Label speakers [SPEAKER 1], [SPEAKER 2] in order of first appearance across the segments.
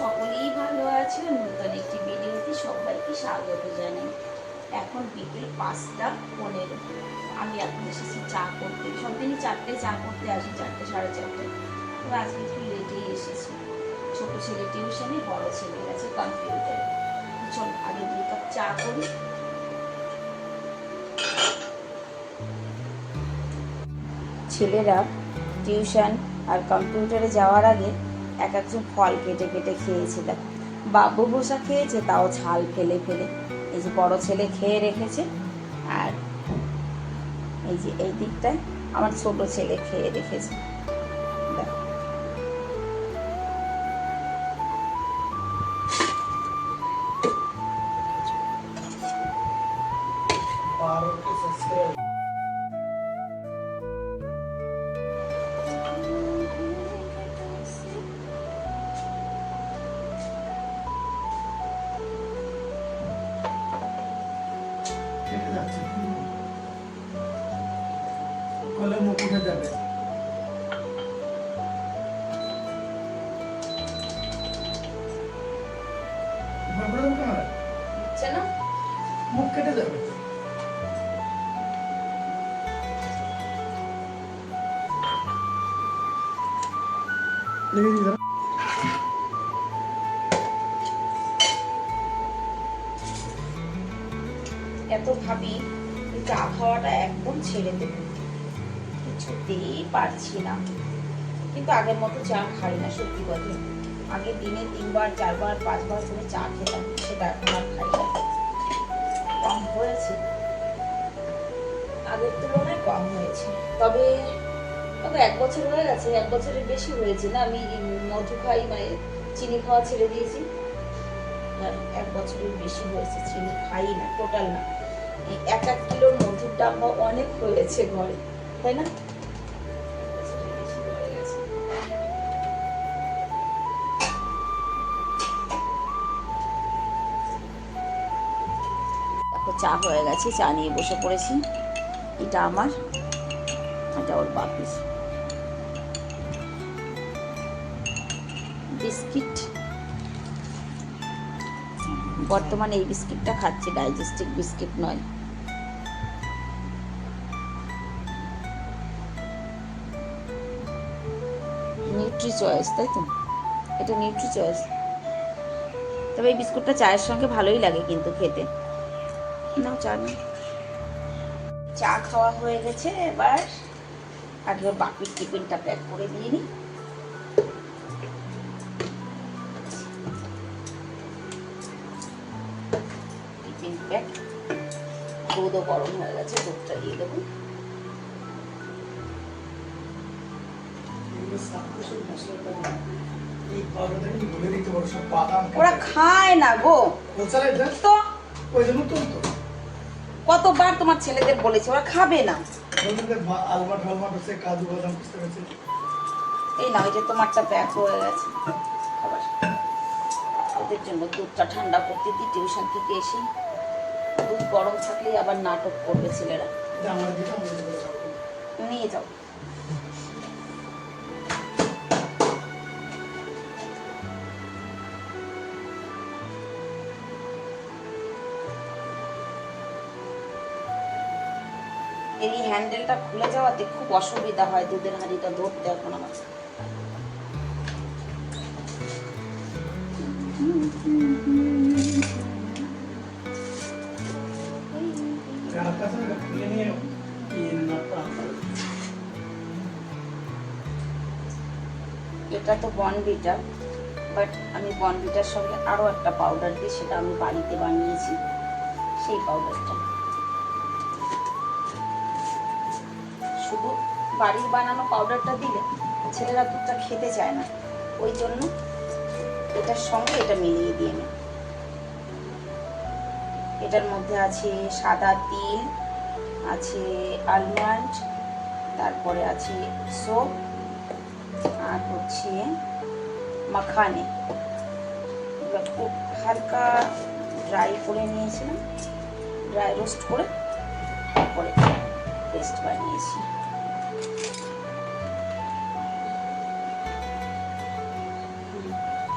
[SPEAKER 1] সকলেই ভালো আছে। নতুন একটি ভিডিওতে সবাইকে স্বাগত জানাই। এখন বিকেল পাঁচটা পনেরো। আমি এখন এসেছি চা করতে। সব দিনই চারটে চা করতে আসি, চারটে সাড়ে চারটে। তবে আজকে একটু লেটেই এসেছি। ছোটো ছেলে টিউশনে বড় ছেলে গেছে কম্পিউটারে চল আগে দুই কাপ চা করি। ছেলেরা টিউশন আর কম্পিউটারে যাওয়ার আগে এক একজন ফল কেটে কেটে খেয়েছে দেখো বাবু বসা খেয়েছে, তাও ছাল ফেলে ফেলে। এই যে বড় ছেলে খেয়ে রেখেছে, আর এই যে এই দিকটায় আমার ছোট ছেলে খেয়ে রেখেছে।
[SPEAKER 2] যাচ্ছে। কলে মুখ উঠে যাবে। মুখ কেটে যাবে।
[SPEAKER 1] এত ভাবি চা খাওয়াটা একদম ছেড়ে দেব। কিছুতেই পারছি না। কিন্তু আগের মতো চা খাই না সত্যি কথা। আগে দিনে তিনবার, চারবার, পাঁচবার করে চা খেতাম, সেটা এখন আর খাই না। কম হয়েছে। আগের তুলনায় কম হয়েছে। তবে তবে এক বছর হয়ে গেছে, এক বছরের বেশি হয়েছে না? আমি মধু খাই মানে চিনি খাওয়া ছেড়ে দিয়েছি। এক বছরের বেশি হয়েছে, চিনি খাই না, টোটাল না। এক এক কিলোর মধুর অনেক হয়েছে ঘরে, তাই না? চা হয়ে গেছে, চা নিয়ে বসে পড়েছি। এটা আমার, এটা ওর বাপির। বিস্কিট। বর্তমানে এই বিস্কিটটা খাচ্ছি, ডাইজেস্টিক বিস্কিট নয়। নিউট্রি চয়েস তাই তো? এটা নিউট্রি চয়েস তবে এই বিস্কুটটা চায়ের সঙ্গে ভালোই লাগে কিন্তু খেতে। নাও চা নাও। চা খাওয়া হয়ে গেছে এবার। আগে বাপির টিফিনটা প্যাক করে দিয়ে নিই টিফিন প্যাক দুধও গরম হয়ে গেছে, দুধটা দিয়ে দেবো। ওরা খায় না গো। তো কতবার তোমার ছেলেদের বলেছে ওরা খাবে না। এই না ওই যে তোমারটা প্যাক হয়ে গেছে। খাবার। ওদের জন্য দুধটা ঠান্ডা করতে দিই টিউশন থেকে এসে। দুধ গরম থাকলেই আবার নাটক করবে ছেলেরা। নিয়ে যাও। এই হ্যান্ডেলটা খুলে যাওয়াতে খুব অসুবিধা হয় দুধের হাঁড়িটা ধরতে এখন আমার এটা তো বনবিটা বাট আমি বনবিটার সঙ্গে আরও একটা পাউডার দিই, সেটা আমি বাড়িতে বানিয়েছি, সেই পাউডারটা শুধু বাড়ির বানানো পাউডারটা দিলে ছেলেরা দুধটা খেতে চায় না। ওই জন্য এটার সঙ্গে এটা মিলিয়ে দিয়ে আমি এটার মধ্যে আছে সাদা তিল, আছে আলমন্ড তারপরে আছে সোপ আর হচ্ছে মাখানে। খুব হালকা ড্রাই করে নিয়েছিলাম। ড্রাই রোস্ট করে তারপরে পেস্ট বানিয়েছি।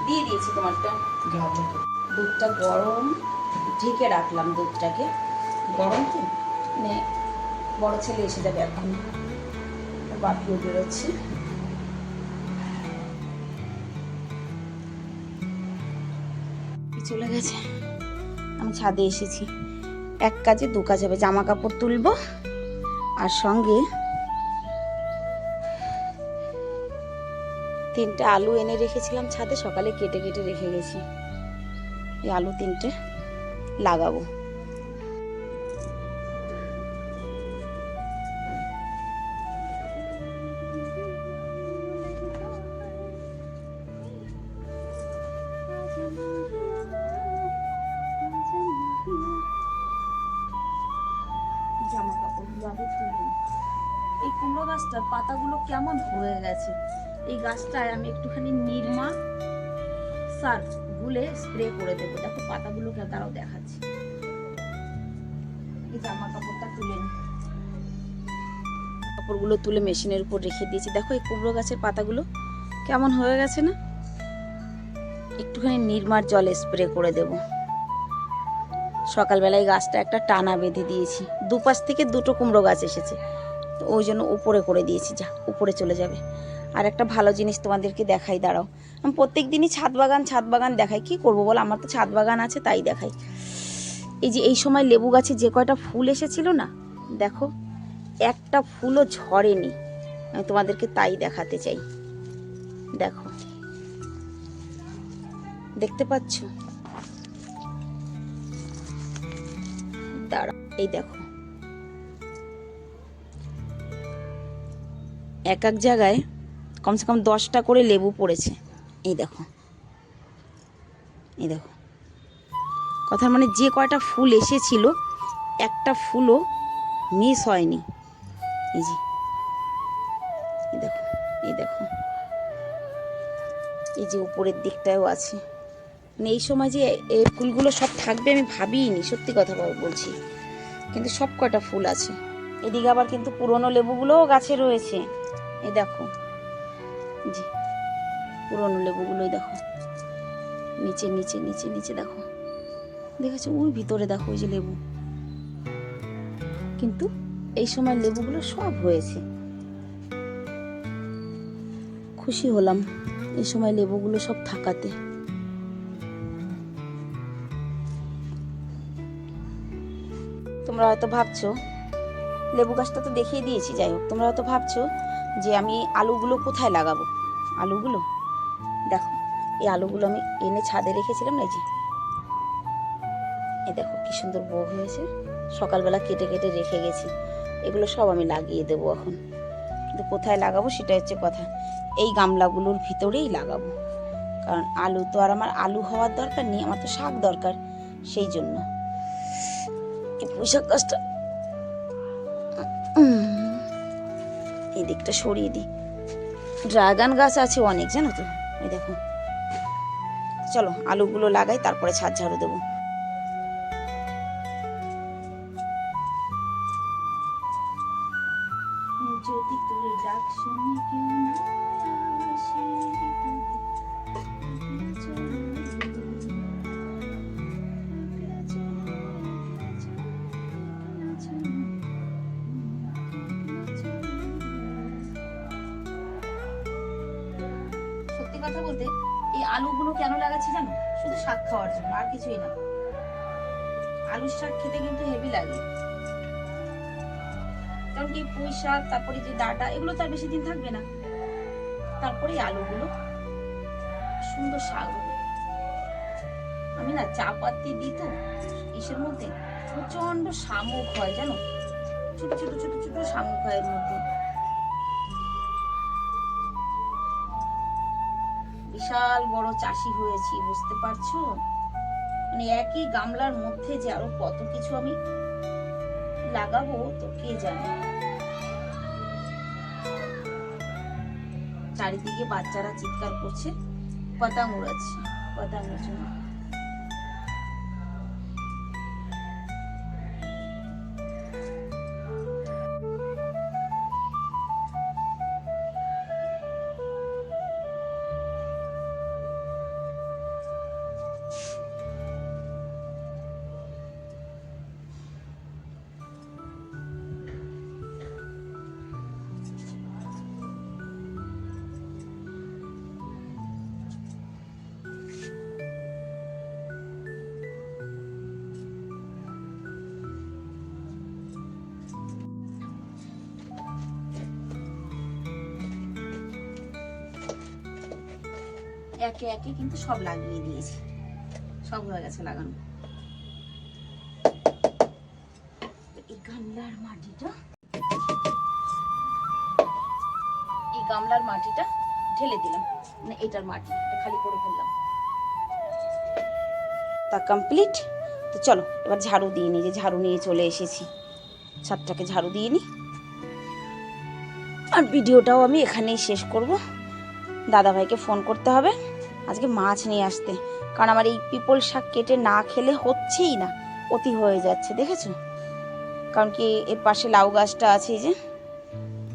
[SPEAKER 1] দিয়ে দিয়েছি তোমারটা দুধটা গরম ঢেকে রাখলাম দুধটাকে। গরম তো মানে বড় ছেলে এসে যাবে এখন। বাপিও বেরোচ্ছে। চলে গেছে। আমি ছাদে এসেছি। এক কাজে দু কাজ হবে। জামা কাপড় তুলবো আর সঙ্গে তিনটে আলু এনে রেখেছিলাম ছাদে, সকালে কেটে কেটে রেখে গেছি। এই আলু তিনটে লাগাবো। জামা তুলি এই কুমড়ো গাছটার পাতাগুলো কেমন হয়ে গেছে? এই গাছটায় আমি একটুখানি নির্মা সার্ফ গুলে স্প্রে করে দেবো। দেখো পাতাগুলো কে তারাও দেখাচ্ছি। এই জামা কাপড়টা তুলে কাপড়গুলো তুলে মেশিনের উপর রেখে দিয়েছি। দেখো এই কুমড়ো গাছের পাতাগুলো কেমন হয়ে গেছে না? একটুখানি নির্মার জলে স্প্রে করে দেবো। সকালবেলায় গাছটা একটা টানা বেঁধে দিয়েছি। দুপাশ থেকে দুটো কুমড়ো গাছ এসেছে। তো ওই জন্য উপরে করে দিয়েছি। যা, উপরে চলে যাবে। আর একটা ভালো জিনিস তোমাদেরকে দেখাই, দাঁড়াও। আমি প্রত্যেক দিনই ছাদ বাগান ছাদ বাগান দেখাই, কি করব বল? আমার তো ছাদ বাগান আছে, তাই দেখাই। এই যে এই সময় লেবু গাছে যে কয়টা ফুল এসেছিল না, দেখো, একটা ফুলও ঝরেনি। আমি তোমাদেরকে তাই দেখাতে চাই। দেখো। দেখতে পাচ্ছ? এই দেখো। এক এক জায়গায় কমসে কম দশটা করে লেবু পড়েছে। এই দেখো। এই দেখো। কথার মানে যে কয়টা ফুল এসেছিল, একটা ফুলও মিস হয়নি। এই যে। এই দেখো এই দেখো। এই যে উপরের দিকটাও আছে। মানে এই সময় যে এই ফুলগুলো সব থাকবে আমি ভাবিনি সত্যি কথা বল- বলছি। কিন্তু সব কয়টা ফুল আছে। এদিকে আবার কিন্তু পুরনো লেবুগুলোও গাছে রয়েছে। এই দেখো। জি। পুরনো লেবুগুলোই দেখো। নিচে নিচে নিচে নিচে দেখো। দেখেছ? ওই ভিতরে দেখো ওই যে লেবু। কিন্তু এই সময় লেবুগুলো সব হয়েছে। খুশি হলাম এই সময় লেবুগুলো সব থাকাতে। তোমরা হয়তো ভাবছ, লেবু গাছটা তো দেখিয়ে দিয়েছি, যাই হোক। তোমরা হয়তো ভাবছ যে আমি আলুগুলো কোথায় লাগাবো? আলুগুলো? দেখো, এই আলুগুলো আমি এনে ছাদে রেখেছিলাম না যে। এই দেখো কি সুন্দর বউ হয়েছে। সকালবেলা কেটে কেটে রেখে গেছি। এগুলো সব আমি লাগিয়ে দেবো এখন। কিন্তু কোথায় লাগাবো সেটা হচ্ছে কথা। এই গামলাগুলোর ভিতরেই লাগাবো। কারণ আলু তো আর আমার আলু হওয়ার দরকার নেই, আমার তো শাক দরকার, সেই জন্য। এই পুঁইশাক গাছটা এই দিকটা সরিয়ে দিই। ড্রাগন গাছ আছে অনেক, জানো তো? এই দেখো। চলো, আলুগুলো লাগাই, তারপরে ছাদ ঝাড়ু দেবো। কথা বলতে এই আলুগুলো কেন লাগাচ্ছি জানো? শুধু শাক খাওয়ার জন্য, আর কিছুই না। আলুর শাক খেতে কিন্তু হেভি লাগে। কারণ কি পুঁই শাক, তারপরে যে ডাটা, এগুলো তো আর বেশি দিন থাকবে না। তারপরে আলুগুলো সুন্দর শাক আমি না চা পাতি দিই তো ইসের মধ্যে প্রচণ্ড শামুক হয়, জানো? ছোট ছোট ছোট ছোট শামুক হয় এর মধ্যে। বিশাল বড় চাষি হয়েছি, বুঝতে পারছ? মানে একই গামলার মধ্যে যে আরও কত কিছু আমি লাগাবো, তো কে জানে? চারিদিকে বাচ্চারা চিৎকার করছে। পতাং উড়াচ্ছে পতাঙ্গের জন্য একে একে কিন্তু সব লাগিয়ে দিয়েছি। সব হয়ে গেছে লাগানো। এই গামলার মাটিটা, এই গামলার মাটিটা ঢেলে দিলাম। মানে এটার মাটি খালি করে ফেললাম। তা কমপ্লিট তো চলো, এবার ঝাড়ু দিয়ে নিই যে ঝাড়ু নিয়ে চলে এসেছি। ছাদটাকে ঝাড়ু দিয়ে নিই আর ভিডিওটাও আমি এখানেই শেষ করব। দাদাভাইকে ফোন করতে হবে। আজকে মাছ নিয়ে আসতে। কারণ আমার এই পিপল শাক কেটে না খেলে হচ্ছেই না। অতি হয়ে যাচ্ছে, দেখেছ? কারণ কি এর পাশে লাউ গাছটা আছে যে।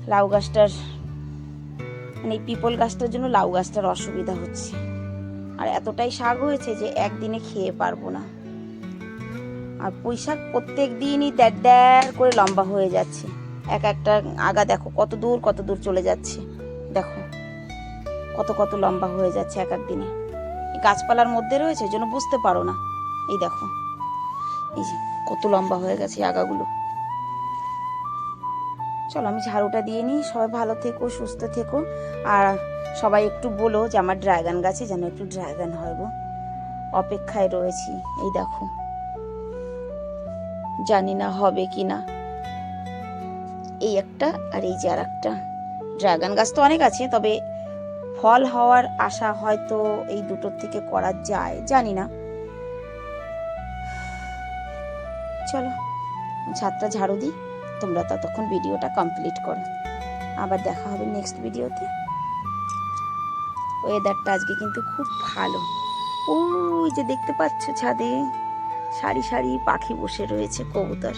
[SPEAKER 1] লাউ গাছটার মানে এই পিপল গাছটার জন্য লাউ গাছটার অসুবিধা হচ্ছে। আর এতটাই শাক হয়েছে যে একদিনে খেয়ে পারব না। আর পুঁই শাক প্রত্যেক দিনই দ্যার দ্যার করে লম্বা হয়ে যাচ্ছে। এক একটা আগা দেখো কত দূর কত দূর চলে যাচ্ছে। দেখো। কত কত লম্বা হয়ে যাচ্ছে এক এক দিনে। গাছপালার মধ্যে রয়েছে ওই জন্য বুঝতে পারো না। এই দেখো, এই যে কত লম্বা হয়ে গেছে আগাগুলো। চলো, আমি ঝাড়ুটা দিয়ে নিই। সবাই ভালো থেকো, সুস্থ থেকো। আর সবাই একটু বলো যে আমার ড্রাগন গাছে যেন একটু ড্রাগন হয় গো। অপেক্ষায় রয়েছি, এই দেখো। জানি না হবে কি না। এই একটা আর এই যে আর একটা ড্রাগন গাছ তো অনেক আছে, তবে ফল হওয়ার আশা হয়তো এই দুটোর থেকে করা যায়, জানি না। চলো, ছাদটা ঝাড়ু দিই, তোমরা ততক্ষণ ভিডিওটা কমপ্লিট করো। আবার দেখা হবে নেক্সট ভিডিওতে। ওয়েদারটা আজকে কিন্তু খুব ভালো। ওই যে দেখতে পাচ্ছ ছাদে, সারি সারি পাখি বসে রয়েছে কবুতর।